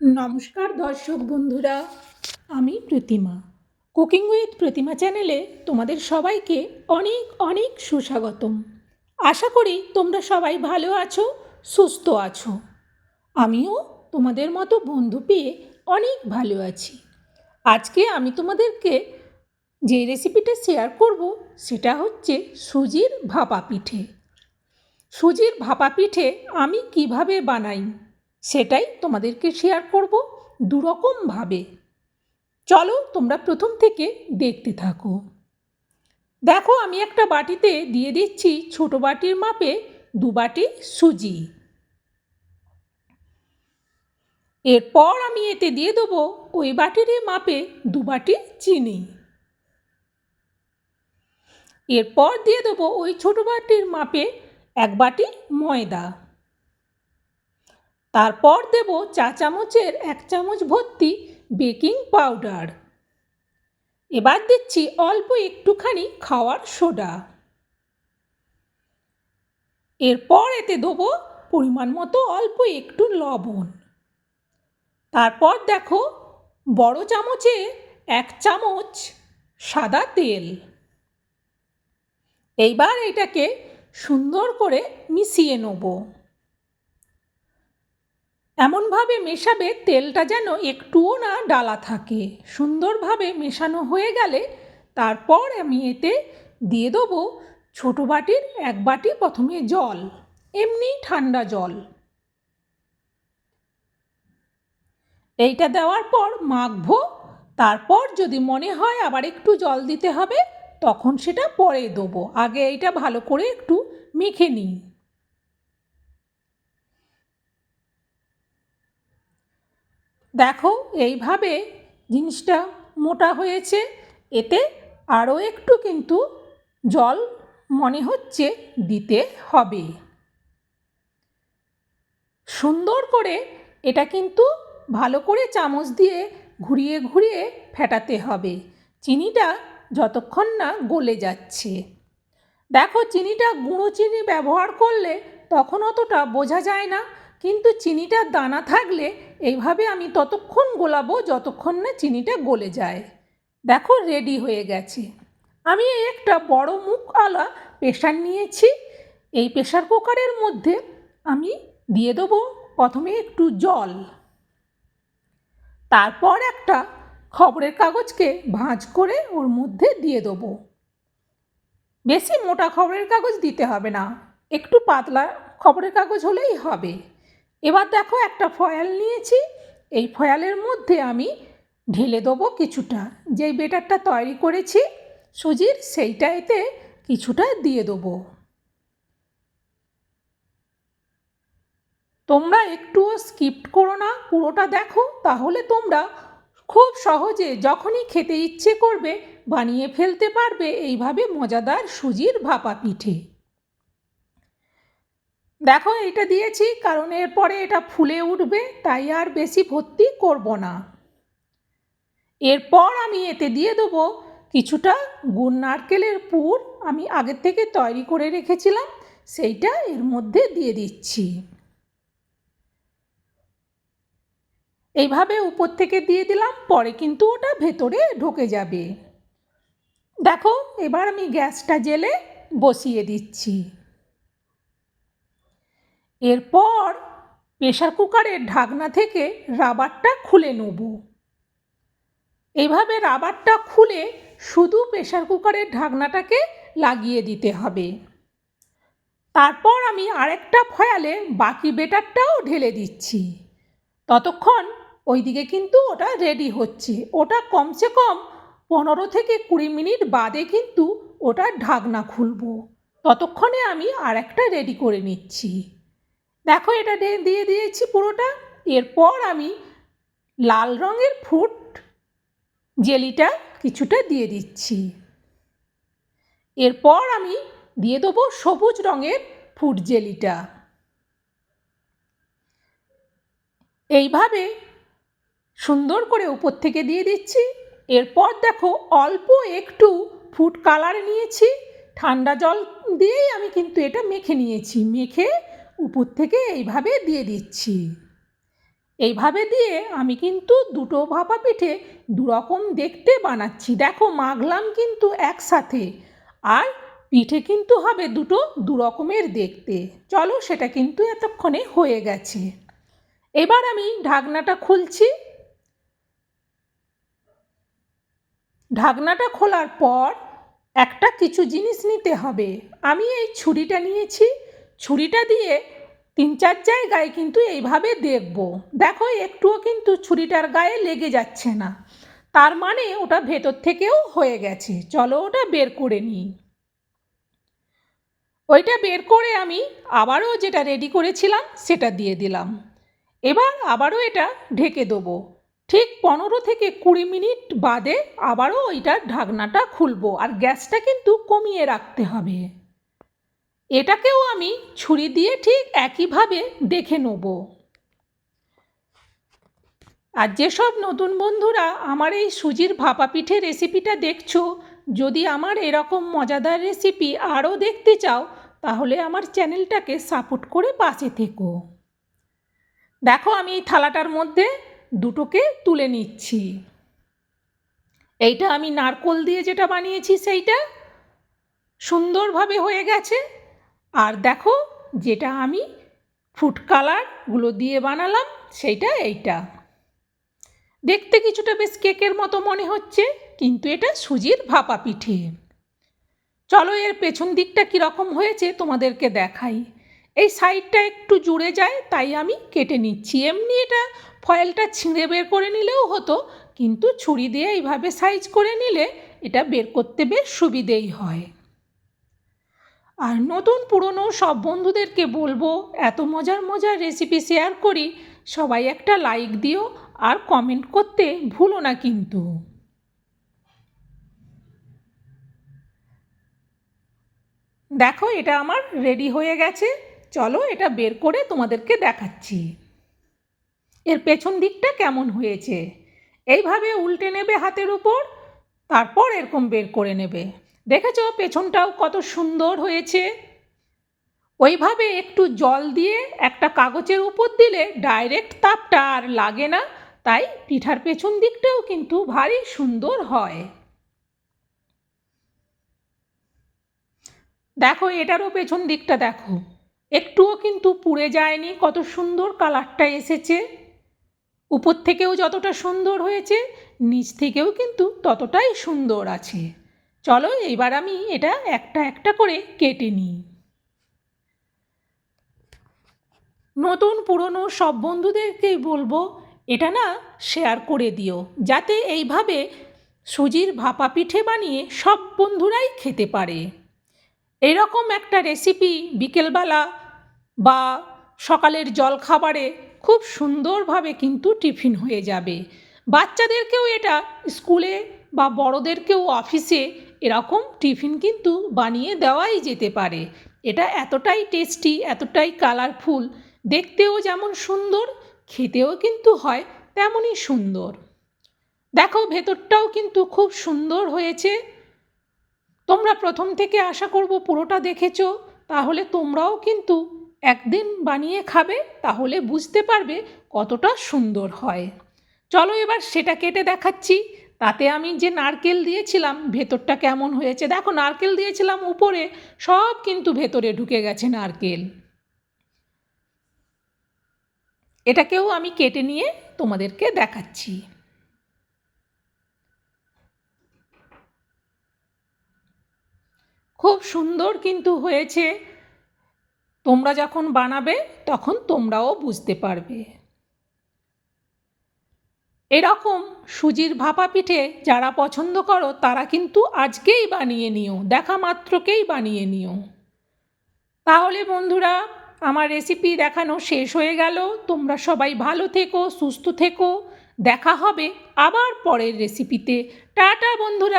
নমস্কার দর্শক বন্ধুরা, আমি প্রতিমা। কুকিং উইথ প্রতিমা চ্যানেলে তোমাদের সবাইকে অনেক অনেক সুস্বাগতম। আশা করি তোমরা সবাই ভালো আছো, সুস্থ আছো। আমিও তোমাদের মতো বন্ধু পেয়ে অনেক ভালো আছি। আজকে আমি তোমাদেরকে যে রেসিপিটা শেয়ার করব, সেটা হচ্ছে সুজির ভাপা পিঠে। সুজির ভাপা পিঠে আমি কীভাবে বানাই সেটাই তোমাদেরকে শেয়ার করব দুরকমভাবে। চলো তোমরা প্রথম থেকে দেখতে থাকো। দেখো আমি একটা বাটিতে দিয়ে দিচ্ছি ছোট বাটির মাপে দু বাটি সুজি। এরপর আমি এতে দিয়ে দেবো ওই বাটিরই মাপে দু বাটি চিনি। এরপর দিয়ে দেবো ওই ছোট বাটির মাপে এক বাটি ময়দা। তারপর দেব চা চামচের এক চামচ ভর্তি বেকিং পাউডার। এবার দিচ্ছি অল্প একটুখানি খাওয়ার সোডা। এরপর এতে দেবো পরিমাণ মতো অল্প একটু লবণ। তারপর দেখো বড় চামচে এক চামচ সাদা তেল। এইবার এটাকে সুন্দর করে মিশিয়ে নেব। এমনভাবে মেশাবে তেলটা যেন একটুও না ডালা থাকে। সুন্দরভাবে মেশানো হয়ে গেলে তারপর আমি এতে দিয়ে দেবো ছোটো বাটির এক বাটি প্রথমে জল, এমনি ঠান্ডা জল। এইটা দেওয়ার পর মাখবো। তারপর যদি মনে হয় আবার একটু জল দিতে হবে, তখন সেটা পরে দেবো। আগে এইটা ভালো করে একটু মেখে নিই। দেখো, এইভাবে জিনিসটা মোটা হয়েছে। এতে আরও একটু কিন্তু জল মনে হচ্ছে দিতে হবে। সুন্দর করে এটা কিন্তু ভালো করে চামচ দিয়ে ঘুরিয়ে ঘুরিয়ে ফেটাতে হবে। চিনিটা যতক্ষণ না গলে যাচ্ছে। দেখো, চিনিটা গুঁড়ো চিনি ব্যবহার করলে তখন অতটা বোঝা যায় না। কিন্তু চিনিটার দানা থাকলে এইভাবে আমি ততক্ষণ গোলাবো যতক্ষণ না চিনিটা গলে যায়। দেখো রেডি হয়ে গেছে। আমি একটা বড় মুখ আলা প্রেশার নিয়েছি। এই প্রেশার কুকারের মধ্যে আমি দিয়ে দেবো প্রথমে একটু জল। তারপর একটা খবরের কাগজকে ভাঁজ করে ওর মধ্যে দিয়ে দেবো। বেশি মোটা খবরের কাগজ দিতে হবে না। একটু পাতলা খবরের কাগজ হলেই হবে। এবার দেখো একটা ফয়াল নিয়েছি। এই ফয়ালের মধ্যে আমি ঢেলে দেবো কিছুটা। যেই বেটারটা তৈরি করেছি সুজির সেইটা এতে কিছুটা দিয়ে দেবো। তোমরা একটুও স্কিপ করো না, পুরোটা দেখো, তাহলে তোমরা খুব সহজে যখনই খেতে ইচ্ছে করবে বানিয়ে ফেলতে পারবে এইভাবে মজাদার সুজির ভাপা পিঠে। দেখো এটা দিয়েছি, কারণ এরপরে এটা ফুলে উঠবে, তাই আর বেশি ভর্তি করব না। এরপর আমি এতে দিয়ে দেবো কিছুটা গুড় নারকেলের পুর, আমি আগের থেকে তৈরি করে রেখেছিলাম, সেইটা এর মধ্যে দিয়ে দিচ্ছি। এইভাবে উপর থেকে দিয়ে দিলাম, পরে কিন্তু ওটা ভেতরে ঢুকে যাবে। দেখো, এবার আমি গ্যাসটা জেলে বসিয়ে দিচ্ছি। এরপর প্রেশার কুকারের ঢাকনা থেকে রাবারটা খুলে নেব। এইভাবে রাবারটা খুলে শুধু প্রেশার কুকারের ঢাকনাটাকে লাগিয়ে দিতে হবে। তারপর আমি আরেকটা ফয়ালে বাকি বেটারটাও ঢেলে দিচ্ছি। ততক্ষণ ওইদিকে কিন্তু ওটা রেডি হচ্ছে। ওটা কমসে কম পনেরো থেকে কুড়ি মিনিট বাদে কিন্তু ওটা ঢাকনা খুলবো। ততক্ষণে আমি আর একটা রেডি করে নিচ্ছি। দেখো এটা দিয়ে দিয়েছি পুরোটা। এরপর আমি লাল রঙের ফুড জেলিটা কিছুটা দিয়ে দিচ্ছি। এরপর আমি দিয়ে দেবো সবুজ রঙের ফুট জেলিটা। এইভাবে সুন্দর করে উপর থেকে দিয়ে দিচ্ছি। এরপর দেখো অল্প একটু ফুড কালার নিয়েছি। ঠান্ডা জল দিয়েই আমি কিন্তু এটা মেখে নিয়েছি। মেখে উপর থেকে এইভাবে দিয়ে দিচ্ছি। এইভাবে দিয়ে আমি কিন্তু দুটো ভাপা পিঠে দুরকম দেখতে বানাচ্ছি। দেখো মাগলাম কিন্তু একসাথে। আর পিঠে কিন্তু হবে দুটো দুরকমের দেখতে। চলো, সেটা কিন্তু এতক্ষণে হয়ে গেছে। এবার আমি ঢাকনাটা খুলছি। ঢাকনাটা খোলার পর একটা কিছু জিনিস নিতে হবে। আমি এই ছুরিটা নিয়েছি। ছুরিটা দিয়ে তিন চার জায়গায় কিন্তু এইভাবে দেখব। দেখো, একটুও কিন্তু ছুরিটার গায়ে লেগে যাচ্ছে না। তার মানে ওটা ভেতর থেকেও হয়ে গেছে। চলো ওটা বের করে নিই। ওইটা বের করে আমি আবারও যেটা রেডি করেছিলাম, সেটা দিয়ে দিলাম। এবার আবারও এটা ঢেকে দেবো। ঠিক পনেরো থেকে কুড়ি মিনিট বাদে আবারও ওইটার ঢাকনাটা খুলবো। আর গ্যাসটা কিন্তু কমিয়ে রাখতে হবে। এটাকেও আমি ছুরি দিয়ে ঠিক একইভাবে দেখে নেব। আর যেসব নতুন বন্ধুরা আমার এই সুজির ভাপা পিঠে রেসিপিটা দেখছ, যদি আমার এরকম মজাদার রেসিপি আরও দেখতে চাও, তাহলে আমার চ্যানেলটাকে সাপোর্ট করে পাশে থেকো। দেখো আমি এই থালাটার মধ্যে দুটোকে তুলে নিচ্ছি। এইটা আমি নারকোল দিয়ে যেটা বানিয়েছি সেইটা সুন্দরভাবে হয়ে গেছে। আর দেখো যেটা আমি ফুড কালারগুলো দিয়ে বানালাম, সেইটা এইটা। দেখতে কিছুটা বেশ কেকের মতো মনে হচ্ছে, কিন্তু এটা সুজির ভাপা পিঠে। চলো এর পেছন দিকটা কীরকম হয়েছে তোমাদেরকে দেখাই। এই সাইডটা একটু জুড়ে যায়, তাই আমি কেটে নিচ্ছি। এমনি এটা ফয়েলটা ছিঁড়ে বের করে নিলেও হতো, কিন্তু ছুরি দিয়ে এইভাবে সাইজ করে নিলে এটা বের করতে বেশ সুবিধেই হয়। আর নতুন পুরনো সব বন্ধুদেরকে বলব, এত মজার মজার রেসিপি শেয়ার করি, সবাই একটা লাইক দিও আর কমেন্ট করতে ভুলো না কিন্তু। দেখো এটা আমার রেডি হয়ে গেছে, চলো এটা বের করে তোমাদেরকে দেখাচ্ছি। এর পেছন দিকটা কেমন হয়েছে? এইভাবে উল্টে নেবে হাতের উপর, তারপর এরকম বের করে নেবে। দেখেছ পেছনটাও কত সুন্দর হয়েছে? ওইভাবে একটু জল দিয়ে একটা কাগজের উপর দিলে ডাইরেক্ট তাপটা আর লাগে না, তাই পিঠার পেছন দিকটাও কিন্তু ভারী সুন্দর হয়। দেখো, এটারও পেছন দিকটা দেখো। একটুও কিন্তু পুড়ে যায়নি, কত সুন্দর কালারটা এসেছে। উপর থেকেও যতটা সুন্দর হয়েছে, নিচ থেকেও কিন্তু ততটাই সুন্দর আছে। চলো এইবার আমি এটা একটা একটা করে কেটে নিই। নতুন পুরনো সব বন্ধুদেরকেই বলব, এটা না শেয়ার করে দিও, যাতে এইভাবে সুজির ভাপা পিঠে বানিয়ে সব বন্ধুরাই খেতে পারে। এরকম একটা রেসিপি বিকেলবেলা বা সকালের জলখাবারে খুব সুন্দরভাবে কিন্তু টিফিন হয়ে যাবে। বাচ্চাদেরকেও এটা স্কুলে বা বড়োদেরকেও অফিসে এরকম টিফিন কিন্তু বানিয়ে দেওয়াই যেতে পারে। এটা এতটাই টেস্টি, এতটাই কালারফুল, দেখতেও যেমন সুন্দর, খেতেও কিন্তু হয় তেমনই সুন্দর। দেখো, ভেতরটাও কিন্তু খুব সুন্দর হয়েছে। তোমরা প্রথম থেকে আশা করব পুরোটা দেখেছ, তাহলে তোমরাও কিন্তু একদিন বানিয়ে খাবে, তাহলে বুঝতে পারবে কতটা সুন্দর হয়। চলো এবার সেটা কেটে দেখাচ্ছি। তাতে আমি যে নারকেল দিয়েছিলাম, ভেতরটা কেমন হয়েছে? দেখো, নারকেল দিয়েছিলাম উপরে, সব কিন্তু ভেতরে ঢুকে গেছে নারকেল। এটাকেও আমি কেটে নিয়ে তোমাদেরকে দেখাচ্ছি। খুব সুন্দর কিন্তু হয়েছে। তোমরা যখন বানাবে, তখন তোমরাও বুঝতে পারবে। এরকম সুজির ভাপা পিঠে যারা পছন্দ করো, তারা কিন্তু আজকেই বানিয়ে নিও, দেখা মাত্রকেই বানিয়ে নিও। তাহলে বন্ধুরা, আমার রেসিপি দেখানো শেষ হয়ে গেল। তোমরা সবাই ভালো থেকো, সুস্থ থেকো। দেখা হবে আবার পরের রেসিপিতে টাটা বন্ধুরা।